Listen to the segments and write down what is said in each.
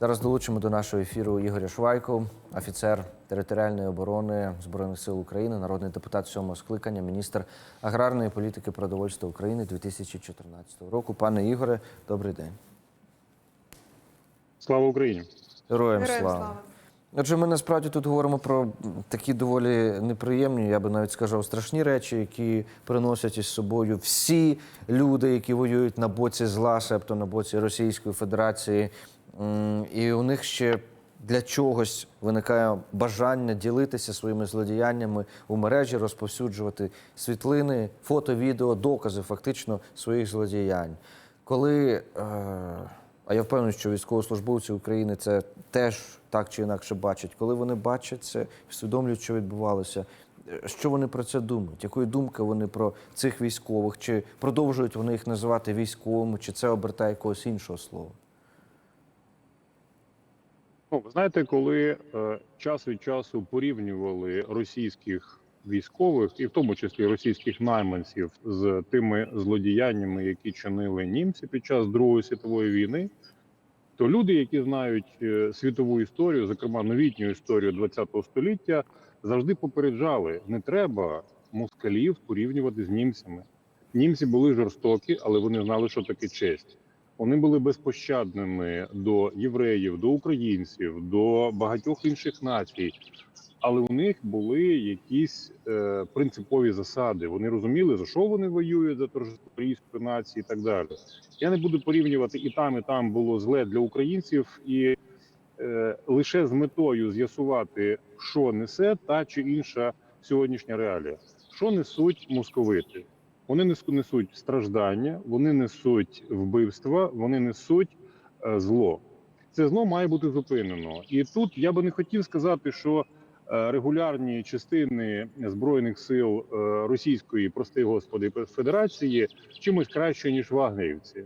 Зараз долучимо до нашого ефіру Ігоря Швайко, офіцер територіальної оборони Збройних сил України, народний депутат сьомого скликання, міністр аграрної політики продовольства України 2014 року. Пане Ігоре, добрий день. Слава Україні! Героям, Героям слава. слава. Отже, ми насправді тут говоримо про такі доволі неприємні, я би навіть сказав, страшні речі, які приносять із собою всі люди, які воюють на боці зла, себто на боці Російської Федерації. І у них ще для чогось виникає бажання ділитися своїми злодіяннями у мережі, розповсюджувати світлини, фото, відео, докази фактично своїх злодіянь. Коли е, а я впевнений, що військовослужбовці України це теж так чи інакше бачать. Коли вони бачать це, усвідомлюють, що відбувалося, е, що вони про це думають? Якої думки вони про цих військових? Чи продовжують вони їх називати військовими, чи це обертає якогось іншого слова? Ну, знаєте, коли е, час від часу порівнювали російських військових, і в тому числі російських найманців, з тими злодіяннями, які чинили німці під час Другої світової війни, то люди, які знають е, світову історію, зокрема новітню історію ХХ століття, завжди попереджали: не треба москалів порівнювати з німцями. Німці були жорстокі, але вони знали, що таке честь. Вони були безпощадними до євреїв, до українців, до багатьох інших націй. Але у них були якісь е, принципові засади. Вони розуміли, за що вони воюють, за торжество нації і так далі. Я не буду порівнювати і там, і там було зле для українців, і е, лише з метою з'ясувати, що несе та чи інша сьогоднішня реалія. Що несуть московити? Вони несуть страждання, вони несуть вбивства, вони несуть е, зло. Це зло має бути зупинено. І тут я би не хотів сказати, що е, регулярні частини збройних сил е, Російської, прости господи, Федерації чимось краще ніж вагнерівці.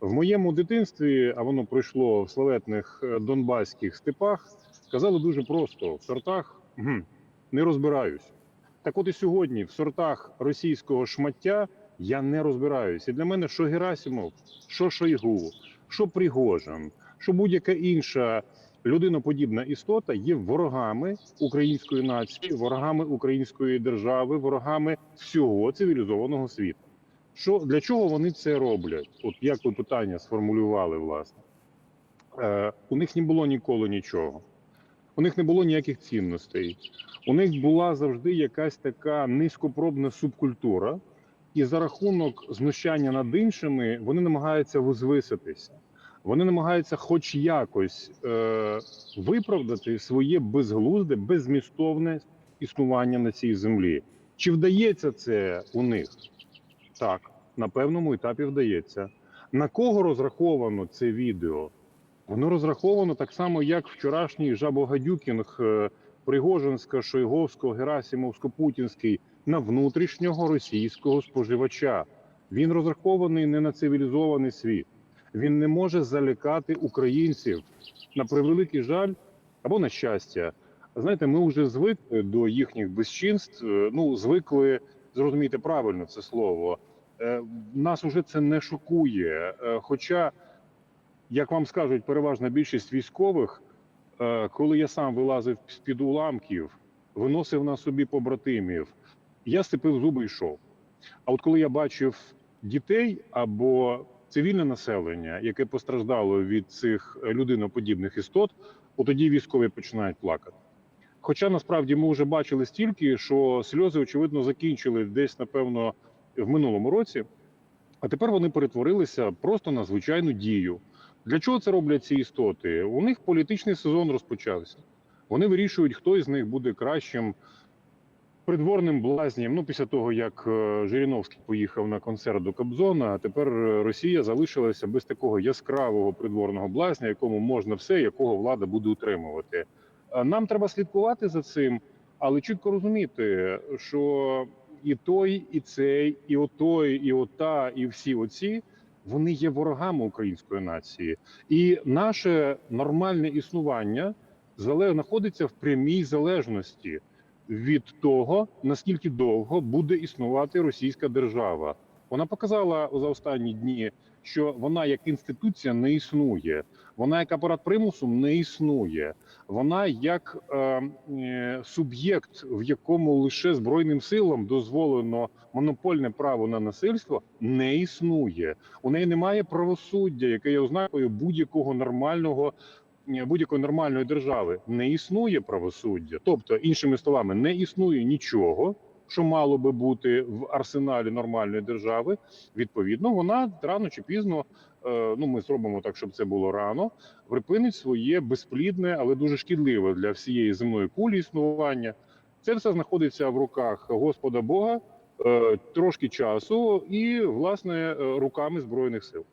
В моєму дитинстві, а воно пройшло в славетних донбаських степах, казали дуже просто: в сортах не розбираюсь. Так от і сьогодні в сортах російського шмаття я не розбираюся. І для мене що Герасимов, що Шойгу, що Пригожин, що будь-яка інша людиноподібна істота є ворогами української нації, ворогами української держави, ворогами всього цивілізованого світу. Що для чого вони це роблять? От як ви питання сформулювали, власне, е, у них не було ніколи нічого. У них не було ніяких цінностей. У них була завжди якась така низькопробна субкультура, і за рахунок знущання над іншими вони намагаються возвиситися. Вони намагаються, хоч якось, е, виправдати своє безглузде, беззмістовне існування на цій землі. Чи вдається це у них? Так, на певному етапі вдається. На кого розраховано це відео? Воно розраховано так само, як вчорашній жабогадюкінг е, Пригожинська, Шойговського, Герасимовсько, Путінський на внутрішнього російського споживача. Він розрахований не на цивілізований світ. Він не може залякати українців на превеликий жаль або на щастя. Знаєте, ми вже звикли до їхніх безчинств. е, Ну звикли зрозуміти правильно це слово. Е, Нас уже це не шокує. Хоча, як вам скажуть, переважна більшість військових, е, коли я сам вилазив з під уламків, виносив на собі побратимів, я степив зуби і йшов. А от коли я бачив дітей або цивільне населення, яке постраждало від цих людиноподібних істот, от тоді військові починають плакати. Хоча насправді ми вже бачили стільки, що сльози, очевидно, закінчили десь, напевно, в минулому році, а тепер вони перетворилися просто на звичайну дію. Для чого це роблять ці істоти? У них політичний сезон розпочався. Вони вирішують, хто із них буде кращим придворним блазням. Ну, після того, як е, Жириновський поїхав на концерт до Кобзона, а тепер е, Росія залишилася без такого яскравого придворного блазня, якому можна все, якого влада буде утримувати. Е, Нам треба слідкувати за цим, але чітко розуміти, що і той, і цей, і отой, і ота, і всі оці. Вони є ворогами української нації, і наше нормальне існування знаходиться в прямій залежності від того, наскільки довго буде існувати російська держава. Вона показала за останні дні що вона як інституція не існує. Вона як апарат примусу не існує. Вона як е, е, суб'єкт, в якому лише збройним силам дозволено монопольне право на насильство, не існує. У неї немає правосуддя, яке є ознакою будь-якого нормального. е, Будь-якої нормальної держави не існує правосуддя, тобто, іншими словами, не існує нічого, що мало би бути в арсеналі нормальної держави. Відповідно, вона рано чи пізно, е, ну ми зробимо так, щоб це було рано, припинить своє безплідне, але дуже шкідливе для всієї земної кулі існування. Це все знаходиться в руках Господа Бога, е, трошки часу і власне е, руками збройних сил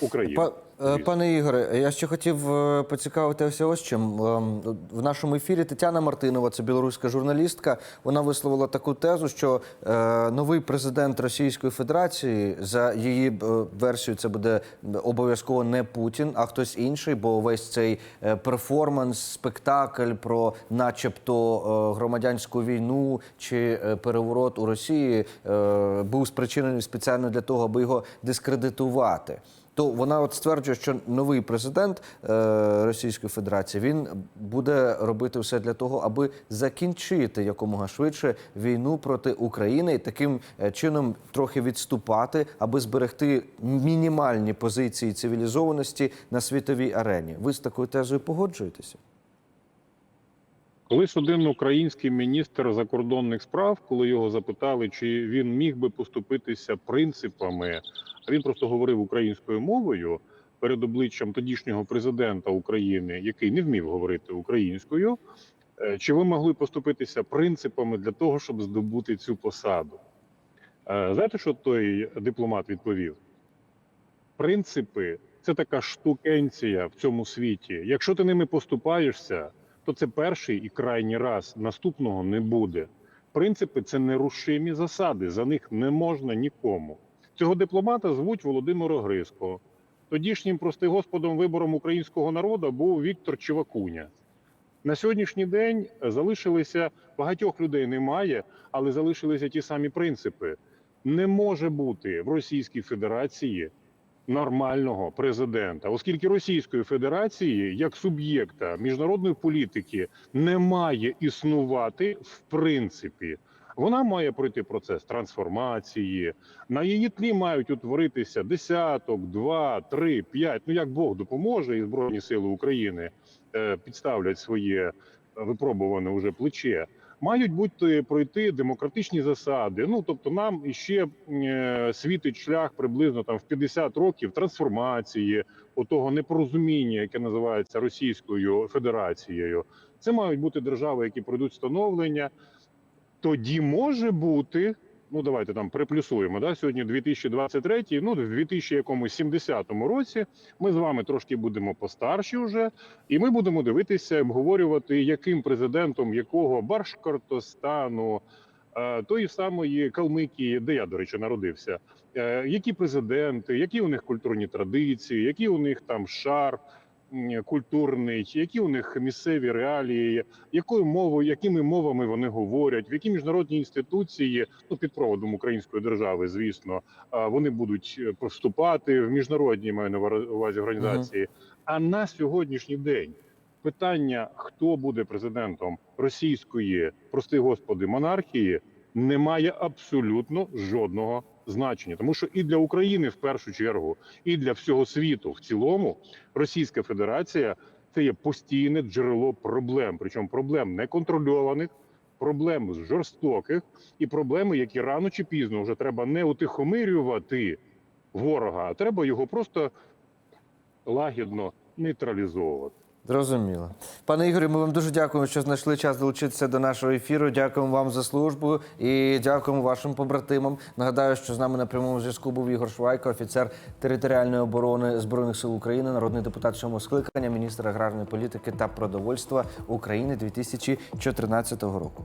України. Па- е. Пане Ігоре, я ще хотів е, поцікавитися ось чим. Ем, В нашому ефірі Тетяна Мартинова, це білоруська журналістка, вона висловила таку тезу, що е, новий президент Російської Федерації за її е, версією це буде обов'язково не Путін, а хтось інший, бо весь цей е, перформанс, спектакль про, начебто, е, громадянську війну чи е, переворот у Росії е, був спричинений спеціально для того, аби його дискредитувати. То вона от стверджує, що новий президент е, Російської Федерації він буде робити все для того, аби закінчити якомога швидше війну проти України і таким е, чином трохи відступати, аби зберегти мінімальні позиції цивілізованості на світовій арені. Ви з такою тезою погоджуєтеся? Колись один український міністр закордонних справ, коли його запитали, чи він міг би поступитися принципами, він просто говорив українською мовою перед обличчям тодішнього президента України, який не вмів говорити українською. е, Чи ви могли поступитися принципами для того, щоб здобути цю посаду? Е, Знаєте, що той дипломат відповів? Принципи це така штукенція в цьому світі. Якщо ти ними поступаєшся, то це перший і крайній раз. Наступного не буде. Принципи це нерушимі засади. За них не можна нікому. Цього дипломата звуть Володимир Огризко. Тодішнім, прости господом, вибором українського народу був Віктор Чивакуня. На сьогоднішній день залишилися багатьох людей немає, але залишилися ті самі принципи. Не може бути в Російській Федерації нормального президента, оскільки Російської Федерації як суб'єкта міжнародної політики не має існувати в принципі. Вона має пройти процес трансформації. На її тлі мають утворитися десяток, два, три, п'ять. Ну як Бог допоможе, і Збройні Сили України е, підставлять своє випробуване уже плече. Мають бути пройти демократичні засади. Ну тобто, нам іще е, світить шлях приблизно там в 50 років трансформації, отого непорозуміння, яке називається Російською Федерацією. Це мають бути держави, які пройдуть становлення. Тоді може бути. Ну, давайте там приплюсуємо. Да? Сьогодні 2023, ну, в 2070 році ми з вами трошки будемо постарші вже, і ми будемо дивитися, обговорювати, яким президентом якого Башкортостану, е, тої самої Калмикії, де я, до речі, народився, е, які президенти, які у них культурні традиції, які у них там шар культурний, які у них місцеві реалії, якою мовою, якими мовами вони говорять, в які міжнародні інституції, ну під проводом української держави, звісно, вони будуть е, вступати в міжнародні маю на увазі організації. А на сьогоднішній день питання, хто буде президентом російської, прости господи, монархії, не має абсолютно жодного значення, тому що і для України в першу чергу, і для всього світу в цілому Російська Федерація це є постійне джерело проблем, причому проблем неконтрольованих, проблем жорстоких і проблеми, які рано чи пізно вже треба не утихомирювати ворога, а треба його просто лагідно нейтралізовувати. Зрозуміло. Пане Ігорі, ми вам дуже дякуємо, що знайшли час долучитися до нашого ефіру. Дякуємо вам за службу і дякуємо вашим побратимам. Нагадаю, що з нами на прямому зв'язку був Ігор Швайко, офіцер територіальної оборони збройних сил України, народний депутат сьомого скликання, міністр аграрної політики та продовольства України 2014 року.